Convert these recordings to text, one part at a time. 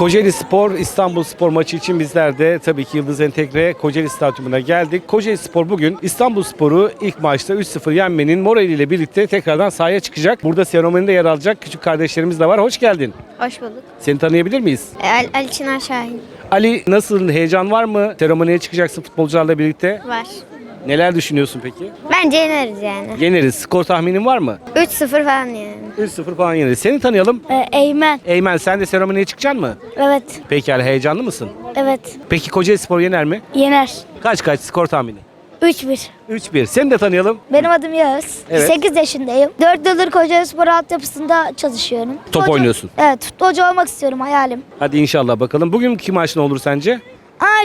Kocaeli Spor, İstanbul Spor maçı için bizler de tabii ki Yıldız Entegre Kocaeli Stadyumuna geldik. Kocaeli Spor bugün İstanbul Spor'u ilk maçta 3-0 yenmenin moraliyle birlikte tekrardan sahaya çıkacak. Burada seremonide yer alacak küçük kardeşlerimiz de var. Hoş geldin. Hoş bulduk. Seni tanıyabilir miyiz? Ali, Ali Çınar Şahin Ali nasıl heyecan var mı? Seremoniye çıkacaksın futbolcularla birlikte. var. Neler düşünüyorsun peki? Bence yeneriz yani. Yeneriz. Skor tahminin var mı? 3-0 falan yani. 3-0 falan yeneriz. Seni tanıyalım. Eymen. Eymen sen de seremoniye çıkacaksın mı? Evet. Pekala heyecanlı mısın? Evet. Peki Kocaeli Spor yener mi? Yener. Kaç kaç skor tahmini? 3-1. 3-1. Seni de tanıyalım. Benim adım Yağız. Evet. 8 yaşındayım. 4 yıldır Kocaeli Spor altyapısında çalışıyorum. Top Futbolcu- oynuyorsun. Evet. Futbolcu olmak istiyorum hayalim. Hadi inşallah bakalım. Bugünkü maç ne olur sence?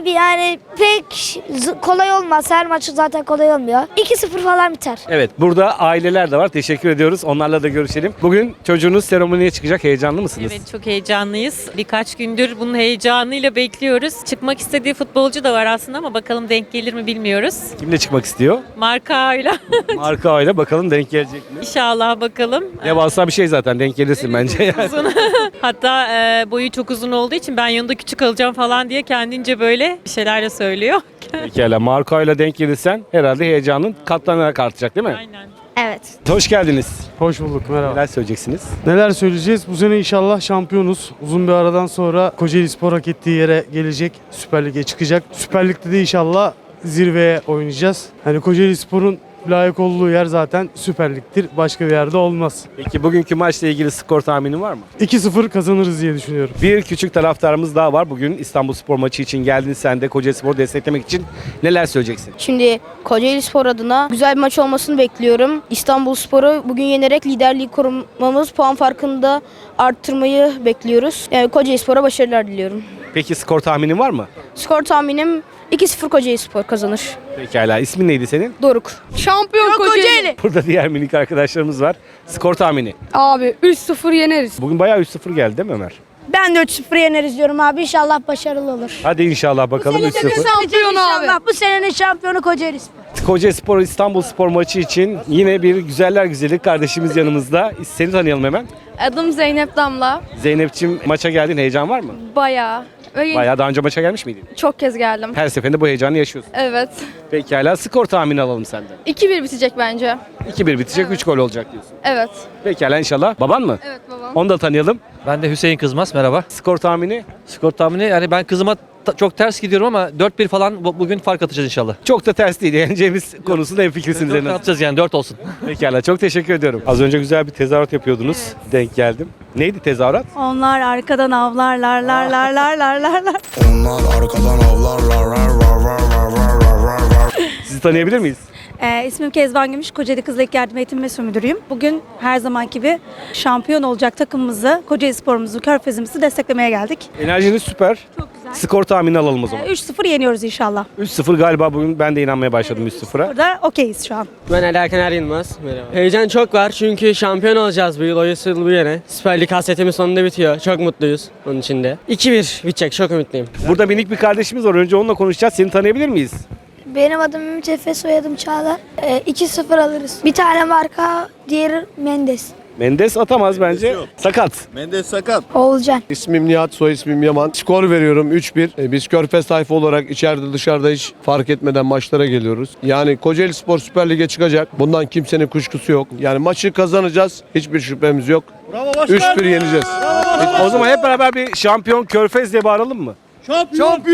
Abi yani pek kolay olmaz. Her maçı zaten kolay olmuyor. 2-0 falan biter. Evet burada aileler de var. Teşekkür ediyoruz. Onlarla da görüşelim. Bugün çocuğunuz seremoniye çıkacak. Heyecanlı mısınız? Evet çok heyecanlıyız. Birkaç gündür bunun heyecanıyla bekliyoruz. Çıkmak istediği futbolcu da var aslında ama bakalım denk gelir mi bilmiyoruz. Kimle çıkmak istiyor? Markayla Marka aile. Bakalım denk gelecek mi? inşallah bakalım. Devasa bir şey zaten. Denk gelirsin bence. Yani. Uzun. Hatta e, boyu çok uzun olduğu için ben yanında küçük alacağım falan diye kendince böyle bir şeyler de söylüyor. Pekala. Marka ile denk gelirsen herhalde heyecanın katlanarak artacak değil mi? Aynen. Evet. Hoş geldiniz. Hoş bulduk merhaba. Neler söyleyeceksiniz? Neler söyleyeceğiz? Bu sene inşallah şampiyonuz. Uzun bir aradan sonra Kocaeli Spor hak ettiği yere gelecek. Süper Lig'e çıkacak. Süper Lig'de de inşallah zirveye oynayacağız. Hani Kocaeli Spor'un layık olduğu yer zaten Süper Lig'dir. Başka bir yerde olmaz. Peki bugünkü maçla ilgili skor tahminin var mı? 2-0 kazanırız diye düşünüyorum. Bir küçük taraftarımız daha var. Bugün İstanbul Spor maçı için geldin sen de Kocaeli Spor'u desteklemek için neler söyleyeceksin? Şimdi Kocaeli Spor adına güzel bir maç olmasını bekliyorum. İstanbul Spor'u bugün yenerek liderliği korumamız, puan farkını da arttırmayı bekliyoruz. Yani Kocaeli Spor'a başarılar diliyorum. Peki skor tahminin var mı? Skor tahminim 2-0 Kocaeli Spor kazanır. Pekala. İsmin neydi senin? Doruk. Şampiyon Kocaeli. Burada diğer minik arkadaşlarımız var. Skor tahmini. Abi 3-0 yeneriz. Bugün bayağı 3-0 geldi değil mi Ömer? Ben de 3-0 yeneriz diyorum abi. İnşallah başarılı olur. Hadi inşallah bakalım 3-0. Şampiyon abi. bu senenin şampiyonu Kocaeli Spor. Kocaeli Spor İstanbul Spor maçı için yine bir güzeller güzeli kardeşimiz yanımızda. Seni tanıyalım hemen. Adım Zeynep Damla. Zeynep'ciğim maça geldin. Heyecan var mı? Bayağı. Ve Bayağı daha önce maça gelmiş miydin? çok kez geldim. Her seferinde bu heyecanı yaşıyorsun. Evet. Pekala skor tahmini alalım senden. 2-1 bitecek bence. 2-1 bitecek 3 gol olacak diyorsun. Evet. Pekala inşallah. Baban mı? Evet babam. Onu da tanıyalım. Ben de Hüseyin Kızmaz merhaba. Skor tahmini Skor tahmini yani ben kızıma çok ters gidiyorum ama 4-1 falan bugün fark atacağız inşallah. Çok da ters değil. Yeneceğimiz konusunda en fikirsiniz en. Atacağız yani 4 olsun. Pekala çok teşekkür ediyorum. Az önce güzel bir tezahürat yapıyordunuz. Denk geldim. Neydi tezahürat? Onlar arkadan avlarlar lar lar lar lar lar lar. Onlar arkadan avlarlar. Rar, rar, rar, rar, lar, lar, rar, rar. Sizi tanıyabilir miyiz? Ee, ismim Kezban Gümüş, Kocaeli Kızıl Yardım Eğitim Mesul Müdürüyüm. Bugün her zamanki gibi şampiyon olacak takımımızı, Kocaeli sporumuzu, körfezimizi desteklemeye geldik. Enerjiniz süper. Skor tahmini alalım o zaman. Ee, 3-0 yeniyoruz inşallah. 3-0 galiba bugün ben de inanmaya başladım 3-0'a. Burada okeyiz şu an. Ben Ali Hakan Yılmaz. Merhaba. Heyecan çok var çünkü şampiyon olacağız bu yıl. O yıl bu yine. Süper Lig hasretimiz sonunda bitiyor. Çok mutluyuz onun içinde. 2-1 bitecek. Çok ümitliyim. Burada minik bir kardeşimiz var. Önce onunla konuşacağız. Seni tanıyabilir miyiz? Benim adım Ümit Efe, soyadım Çağlar. Ee, 2-0 alırız. Bir tane marka, diğeri Mendes. Mendes atamaz bence. Sakat. Mendes sakat. Oğulcan. İsmim Nihat, soy ismim Yaman. Skor veriyorum 3-1. E, Biz Körfez tayfa olarak içeride dışarıda hiç fark etmeden maçlara geliyoruz. Yani Kocaeli Spor Süper Lig'e çıkacak. Bundan kimsenin kuşkusu yok. Yani maçı kazanacağız. Hiçbir şüphemiz yok. 3-1 yeneceğiz. O zaman hep beraber bir şampiyon Körfez diye bağıralım mı?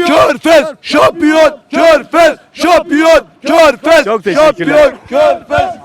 Körfez! Şampiyon! Körfez! Şampiyon! Körfez! Çok teşekkürler. Şampiyon! Körfez!